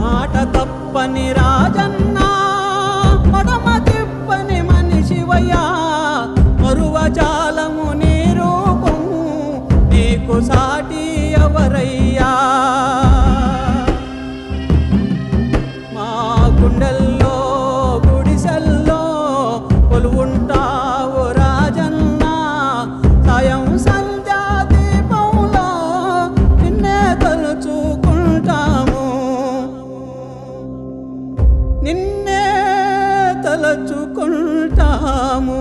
మాట తప్పని రాజన్న పడమ తిప్పని మనిషివయ్యా మరువ జాలము నీ రూపము నీకు సాటి ఎవరయ్యా? మా గుండెల్లో గుడిసెల్లో కొలువుంటా నిన్నే తలచుకుంటాము.